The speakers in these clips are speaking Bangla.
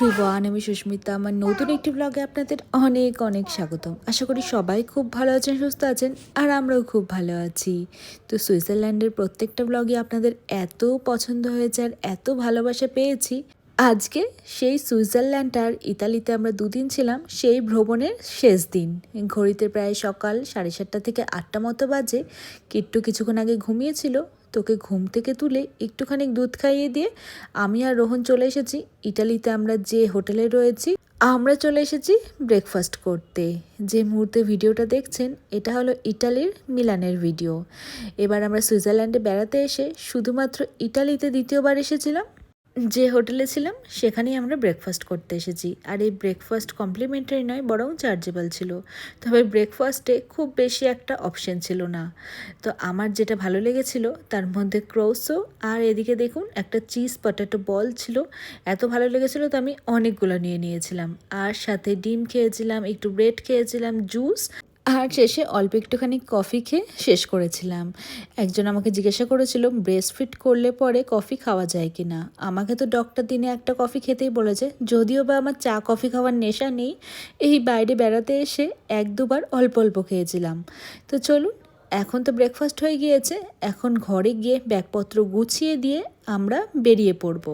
এভরিওয়ান আমি সুস্মিতা আমার নতুন একটি ব্লগে আপনাদের অনেক অনেক স্বাগতম। আশা করি সবাই খুব ভালো আছেন, সুস্থ আছেন, আর আমরাও খুব ভালো আছি। তো সুইজারল্যান্ডের প্রত্যেকটা ব্লগে আপনাদের এত পছন্দ হয়েছে আর এত ভালোবাসা পেয়েছি। আজকে সেই সুইজারল্যান্ড আর ইতালিতে আমরা দুদিন ছিলাম, সেই ভ্রমণের শেষ দিন। ঘড়িতে প্রায় সকাল সাড়ে সাতটা থেকে আটটা মতো বাজে। কিট্টু কিছুক্ষণ আগে ঘুমিয়েছিল তোকে ঘুম থেকে তুলে একটুখানি দুধ খাইয়ে দিয়ে আমি আর রোহন চলে এসেছি। ইটালিতে আমরা যে হোটেলে রয়েছি, আমরা চলে এসেছি ব্রেকফাস্ট করতে। যে মুহূর্তে ভিডিওটা দেখছেন, এটা হলো ইটালির মিলানের ভিডিও এবার আমরা সুইজারল্যান্ডে বেড়াতে এসে শুধুমাত্র ইটালিতে দ্বিতীয়বার এসেছিলাম। যে হোটেলে ছিলাম, সেখানেই আমরা ব্রেকফাস্ট করতে এসেছি। আর এই ব্রেকফাস্ট কমপ্লিমেন্টারি নয়, বরং চার্জেবল ছিল। তবে ব্রেকফাস্টে খুব বেশি একটা অপশন ছিল না। তো আমার যেটা ভালো লেগেছিল, তার মধ্যে ক্রোসো আর এদিকে দেখুন, একটা চিজ পটেটো বল ছিল। এত ভালো লেগেছিল তো আমি অনেকগুলো নিয়ে নিয়েছিলাম। আর সাথে ডিম খেয়েছিলাম, একটু ব্রেড খেয়েছিলাম জুস আর শেষে অল্প একটুখানি কফি খেয়ে শেষ করেছিলাম। একজন আমাকে জিজ্ঞাসা করেছিল ব্রেস্ট ফিট করলে পরে কফি খাওয়া যায় কি না আমাকে তো ডক্টর দিনে একটা কফি খেতেই বলেছে, যদিও বা আমার চা কফি খাওয়ার নেশা নেই, এই বাইরে বেড়াতে এসে এক দুবার অল্প অল্প খেয়েছিলাম। তো চলুন, এখন তো ব্রেকফাস্ট হয়ে গিয়েছে, এখন ঘরে গিয়ে ব্যাগপত্র গুছিয়ে দিয়ে আমরা বেরিয়ে পড়ব।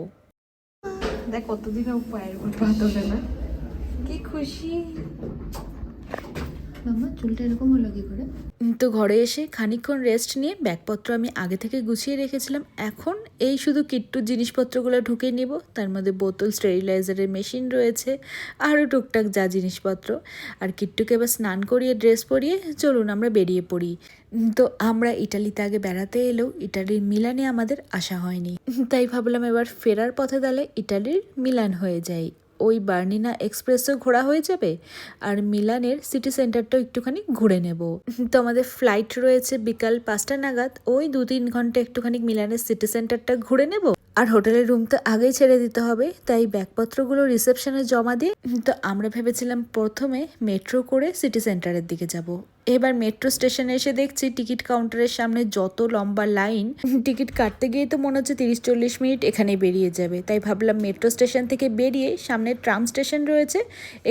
দেখ কতদিন পায়ের কি খুশি। মামা, চুলটা এরকম হলো কি করে? তো ঘরে এসে খানিকক্ষণ রেস্ট নিয়ে ব্যাগপত্র আমি আগে থেকে গুছিয়ে রেখেছিলাম। এখন এই শুধু কিট্টুর জিনিসপত্রগুলো ঢুকে নিব। তার মধ্যে বোতল স্টেরিলাইজারের মেশিন রয়েছে, আরও টুকটাক যা জিনিসপত্র। আর কিট্টুকে এবার স্নান করিয়ে ড্রেস পরিয়ে চলুন আমরা বেরিয়ে পড়ি। তো আমরা ইটালিতে আগে বেড়াতে এলেও ইটালির মিলানে আমাদের আসা হয়নি। তাই ভাবলাম এবার ফেরার পথে তাহলে ইটালির মিলান হয়ে যায় ওই বার্নিনা এক্সপ্রেসও ঘোরা হয়ে যাবে আর মিলানের সিটি সেন্টারটাও একটুখানি ঘুরে নেব। তো আমাদের ফ্লাইট রয়েছে বিকাল পাঁচটা নাগাদ, ওই দু তিন ঘণ্টা একটুখানি মিলানের সিটি সেন্টারটা ঘুরে নেব। আর হোটেলের রুম তো আগেই ছেড়ে দিতে হবে, তাই ব্যাগপত্রগুলো রিসেপশনে জমা দিয়ে, তো আমরা ভেবেছিলাম প্রথমে মেট্রো করে সিটি সেন্টারের দিকে যাব। এবার মেট্রো স্টেশনে এসে দেখছি টিকিট কাউন্টারের সামনে যত লম্বা লাইন টিকিট কাটতে গিয়ে তো মনে হচ্ছে তিরিশ চল্লিশ মিনিট এখানে বেরিয়ে যাবে। তাই ভাবলাম মেট্রো স্টেশন থেকে বেরিয়ে সামনে ট্রাম স্টেশন রয়েছে,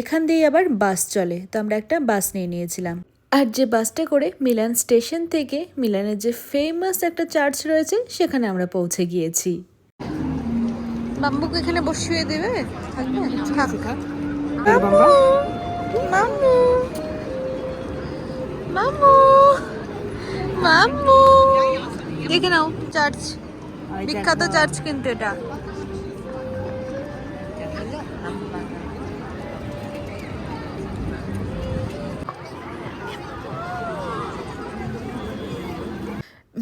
এখান দিয়ে আবার বাস চলে। তো আমরা একটা বাস নিয়ে নিয়েছিলাম। আর যে বাসটা করে মিলান স্টেশন থেকে মিলানের যে ফেমাস একটা চার্চ রয়েছে, সেখানে আমরা পৌঁছে গিয়েছি। বাম্বুকে এখানে বসিয়ে দেবে? থাকবে? বাম্বু! মামু মামু মামু দেখে নাও চার্চ বিখ্যাত চার্চ কিন্তু এটা।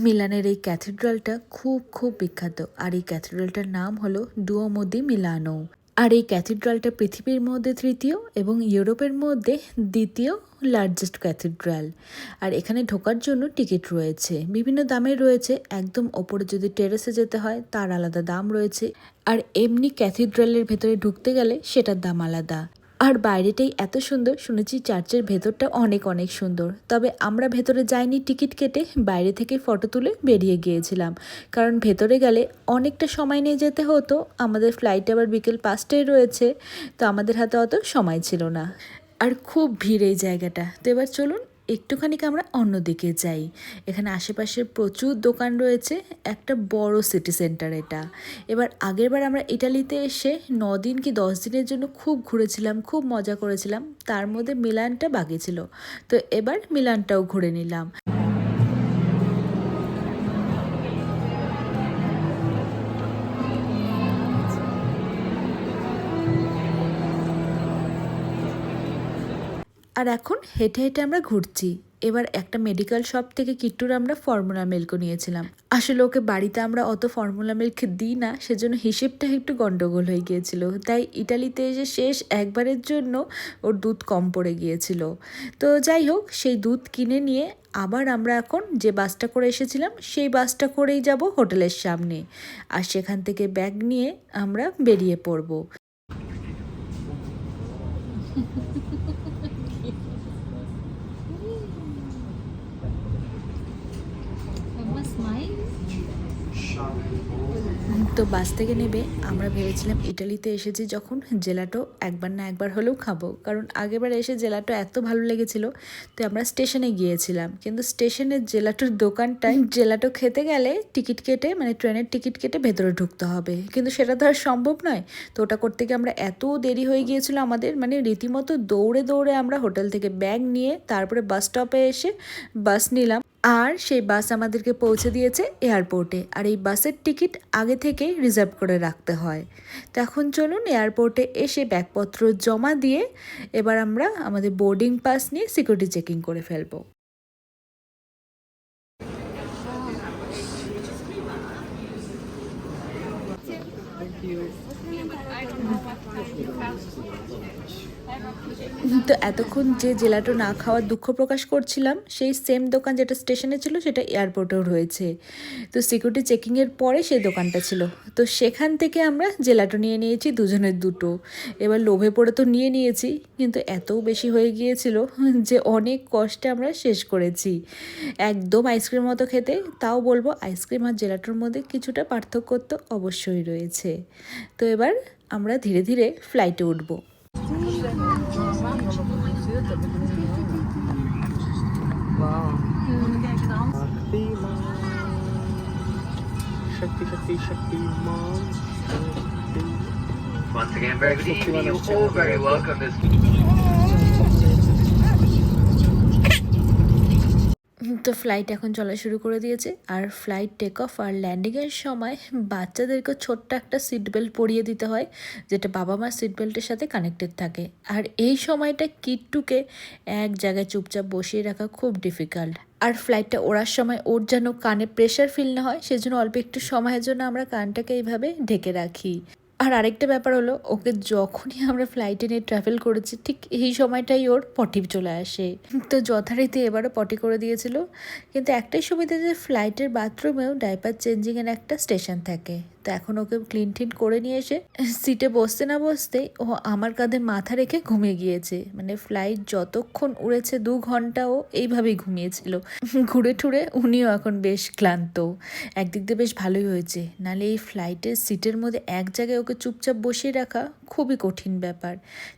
মিলানের এই ক্যাথেড্রালটা খুব খুব বিখ্যাত। আর এই ক্যাথেড্রালটার নাম হলো ডুওমোদি মিলানো আর এই ক্যাথেড্রালটা পৃথিবীর মধ্যে তৃতীয় এবং ইউরোপের মধ্যে দ্বিতীয় লার্জেস্ট ক্যাথেড্রাল আর এখানে ঢোকার জন্য টিকিট রয়েছে। বিভিন্ন দামের রয়েছে, একদম ওপরে যদি টেরেসে যেতে হয়, তার আলাদা দাম রয়েছে। আর এমনি ক্যাথেড্রালের ভেতরে ঢুকতে গেলে সেটার দাম আলাদা। আর বাইরেটাই এত সুন্দর, শুনেছি চার্চের ভেতরটা অনেক অনেক সুন্দর। তবে আমরা ভেতরে যাইনি, টিকিট কেটে বাইরে থেকে ফটো তুলে বেরিয়ে গিয়েছিলাম। কারণ ভেতরে গেলে অনেকটা সময় নিয়ে যেতে হতো, আমাদের ফ্লাইট আবার বিকেল পাঁচটায় রয়েছে, তো আমাদের হাতে অত সময় ছিল না। আর খুব ভিড় এই জায়গাটা। তো এবার চলুন একটুখানি আমরা অন্য দিকে যাই। এখানে আশেপাশে প্রচুর দোকান রয়েছে, একটা বড় সিটি সেন্টার এটা। এবার আগেরবার আমরা ইটালিতে এসে দিন কি দশ দিনের জন্য খুব ঘুরেছিলাম, খুব মজা করেছিলাম, তার মধ্যে মিলানটা বাকি ছিল। তো এবার মিলানটাও ঘুরে নিলাম। আর এখন হেঁটে হেঁটে আমরা ঘুরছি। এবার একটা মেডিকেল শপ থেকে কিট্টুর আমরা ফর্মুলা মিল্কও নিয়েছিলাম। আসলে ওকে বাড়িতে আমরা অত ফর্মুলা মিল্ক দিই না, সেজন্য হিসেবটা একটু গন্ডগোল হয়ে গিয়েছিল। তাই ইটালিতে এসে শেষ একবারের জন্য ওর দুধ কম পড়ে গিয়েছিল। তো যাই হোক, সেই দুধ কিনে নিয়ে আবার আমরা এখন যে বাসটা করে এসেছিলাম, সেই বাসটা করেই যাব হোটেলের সামনে। আর সেখান থেকে ব্যাগ নিয়ে আমরা বেরিয়ে পড়ব। তো বাস থেকে নেবে। আমরা ভেবেছিলাম ইটালিতে এসেছি যখন জেলাটো একবার না একবার হলেও খাব। কারণ আগেরবার এসে জেলাটো এত ভালো লেগেছিল, তো আমরা স্টেশনে গিয়েছিলাম। কিন্তু স্টেশনের জেলাটোর দোকানটায় জেলাটো খেতে গেলে টিকিট কেটে মানে ট্রেনের টিকিট কেটে ভেতরে ঢুকতে হবে। কিন্তু সেটা তো আর সম্ভব নয়। তো ওটা করতে গিয়ে আমরা এত দেরি হয়ে গিয়েছিল আমাদের মানে রীতিমতো দৌড়ে দৌড়ে আমরা হোটেল থেকে ব্যাগ নিয়ে তারপরে বাস স্টপে এসে বাস নিলাম। আর সেই বাস আমাদেরকে পৌঁছে দিয়েছে এয়ারপোর্টে। আর এই বাসের টিকিট আগে থেকেই রিজার্ভ করে রাখতে হয়। তো এখন চলুন এয়ারপোর্টে এসে ব্যাগপত্র জমা দিয়ে এবার আমরা আমাদের বোর্ডিং পাস নিয়ে সিকিউরিটি চেকিং করে ফেলব। তো এতক্ষণ যে জেলাটো না খাওয়ার দুঃখ প্রকাশ করছিলাম, সেই সেম দোকান যেটা স্টেশনে ছিল সেটা এয়ারপোর্টেও রয়েছে। তো সিকিউরিটি চেকিংয়ের পরে সেই দোকানটা ছিল। তো সেখান থেকে আমরা জেলাটো নিয়ে নিয়েছি দুজনের দুটো। এবার লোভে পড়ে তো নিয়ে নিয়েছি, কিন্তু এত বেশি হয়ে গিয়েছিল যে অনেক কষ্টে আমরা শেষ করেছি। একদম আইসক্রিম মতো খেতে, তাও বলব আইসক্রিম আর জেলাটোর মধ্যে কিছুটা পার্থক্য তো অবশ্যই রয়েছে। তো এবার আমরা ধীরে ধীরে ফ্লাইটে উঠব Once again, very good evening. You're all very welcome this evening. তো ফ্লাইট এখন চলা শুরু করে দিয়েছে। আর ফ্লাইট টেক অফ আর ল্যান্ডিংয়ের সময় বাচ্চাদেরকে ছোট্ট একটা সিট বেল্ট পরিয়ে দিতে হয়, যেটা বাবা মার সিট বেল্টের সাথে কানেক্টেড থাকে। আর এই সময়টা কিটটুকে এক জায়গায় চুপচাপ বসিয়ে রাখা খুব ডিফিকাল্ট আর ফ্লাইটটা ওড়ার সময় ওর যেন কানে প্রেশার ফিল না হয়, সেজন্য অল্প একটু সময়ের জন্য আমরা কানটাকে এইভাবে ঢেকে রাখি। আর আরেকটা ব্যাপার হলো, ওকে যখনই আমরা ফ্লাইটে নিয়ে ট্রাভেল করেছি, ঠিক এই সময়টাই ওর পটি চলে আসে। তো যথারীতি এবারও পটি করে দিয়েছিল। কিন্তু একটাই সুবিধা যে ফ্লাইটের বাথরুমেও ডাইপার চেঞ্জিংয়ের একটা স্টেশন থাকে। তো এখন ওকে ক্লিন টিন করে নিয়ে এসে সিটে বসতে না বসতেই ও আমার কাঁধে মাথা রেখে ঘুমিয়ে গিয়েছে। মানে ফ্লাইট যতক্ষণ উড়েছে দু ঘণ্টা ও এইভাবেই ঘুমিয়েছিল। ঘুরে ঠুরে উনিও এখন বেশ ক্লান্ত। একদিক দিয়ে বেশ ভালোই হয়েছে। নালে এই ফ্লাইটের সিটের মধ্যে এক জায়গায় ওকে চুপচাপ বসিয়ে রাখা খুবই কঠিন ব্যাপার।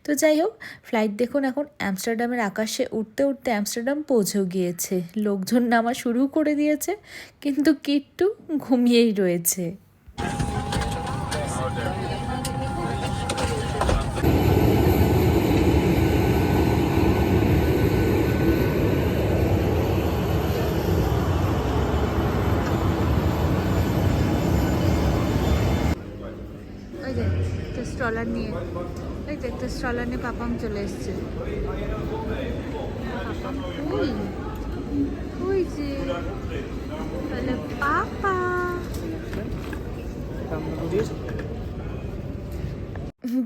তো যাই হোক ফ্লাইট দেখুন এখন অ্যামস্টারডামের আকাশে উঠতে উঠতে অ্যামস্টারডাম পৌঁছেও গিয়েছে। লোকজন নামা শুরু করে দিয়েছে, কিন্তু কিট্টু ঘুমিয়েই রয়েছে। স্ট্রলার নিয়ে ওই যে একটা স্ট্রলার নিয়ে পাপাম চলে এসছে ওই যে তাহলে পাপা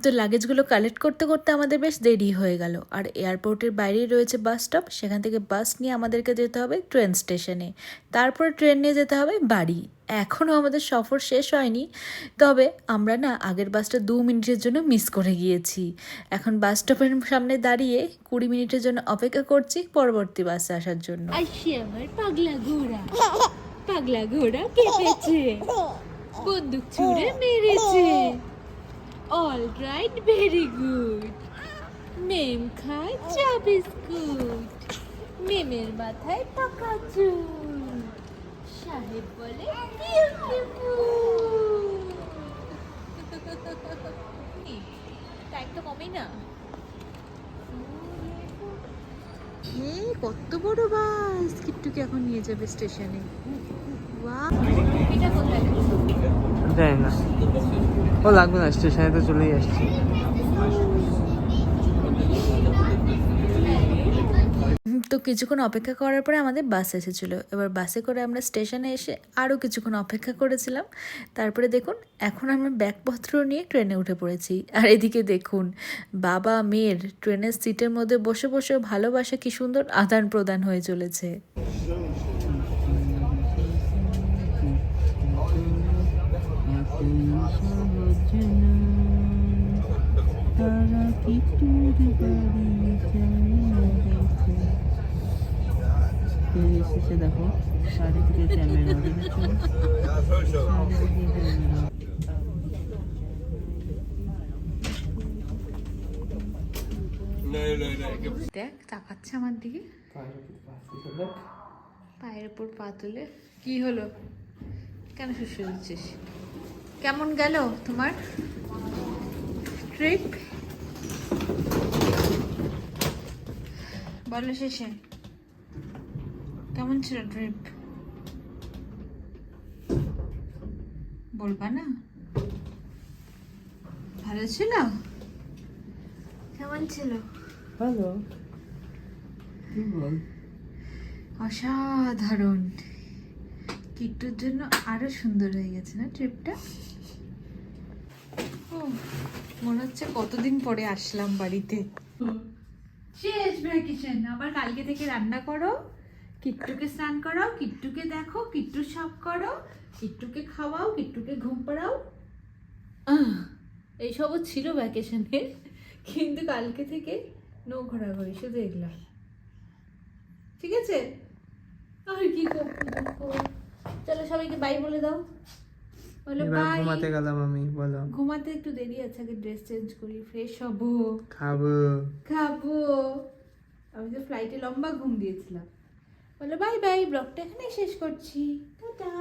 তো লাগেজগুলো কালেক্ট করতে করতে আমাদের বেশ দেরি হয়ে গেল। আর এয়ারপোর্টের বাইরেই রয়েছে বাস স্টপ সেখান থেকে বাস নিয়ে আমাদেরকে যেতে হবে ট্রেন স্টেশনে তারপরে ট্রেন নিয়ে যেতে হবে বাড়ি। এখনও আমাদের সফর শেষ হয়নি, তবে আমরা না আগের বাসটা দু মিনিটের জন্য মিস করে গিয়েছি। এখন বাস স্টপের সামনে দাঁড়িয়ে কুড়ি মিনিটের জন্য অপেক্ষা করছি পরবর্তী বাসে আসার জন্য। পাগলা ঘোড়া। পাগলা ঘোড়া কেঁপেছে। বন্দুক ছুড়ে মেরেছে। All right very good ma'am খায় চা বিস্কুট। মেমের মাথায় পাকা চুল সাহেব বলে পিউ পিউ পিউ। টাইম তো কমেই না। কত বড় বাস। কিট্টুকে এখন নিয়ে যাবে স্টেশনে। এটা কোথায়? না। ও লাগবে না, স্টেশনে তো চলেই তো কিছুক্ষণ অপেক্ষা করার পরে আমাদের বাস এসেছিল। এবার বাসে করে আমরা স্টেশনে এসে আরও কিছুক্ষণ অপেক্ষা করেছিলাম। তারপরে দেখুন, এখন আমরা ব্যাগপত্র নিয়ে ট্রেনে উঠে পড়েছি। আর এদিকে দেখুন, বাবা মেয়ের ট্রেনের সিটের মধ্যে বসে বসে ভালোবাসা কি সুন্দর আদান প্রদান হয়ে চলেছে। দেখো চারিদিকে জ্যামের দেখ তাকাচ্ছে আমার দিকে। পায়ের উপর পা তুলে। কি হলো? কেন শুশ্রূষ কেমন গেল তোমার ট্রিপ বলো শেষে। কেমন ছিল ট্রিপ বলবা না? ভালো ছিল? কেমন ছিল? ভালো। বল? অসাধারণ। কিট্টুর জন্য আরও সুন্দর হয়ে গেছে না ট্রিপটা ও মনে হচ্ছে কতদিন পরে আসলাম বাড়িতে। শেষ ভ্যাকেশন আবার কালকে থেকে রান্না করো, কিট্টুকে স্নান করাও, কিট্টুকে দেখো কিট্টু সব করো, কিট্টুকে খাওয়াও, কিট্টুকে ঘুম পাড়াও। এইসবও ছিল ভ্যাকেশনে কিন্তু কালকে থেকে নো ঘোরাঘুরি, শুধু এগুলো। ঠিক আছে? আর কি করব চলো সবাইকে বাই বলে দাও। বলো এবার বাই ঘুমাতে গেলাম আমি বলো। ঘুমাতে একটু দেরি আছে আগে ড্রেস চেঞ্জ করি ফ্রেশ হব। খাব। খাব। আমি তো ফ্লাইটে লম্বা ঘুম দিয়েছিলাম। বলো বাই বাই ব্লগটা এখানেই শেষ করছি। টাটা।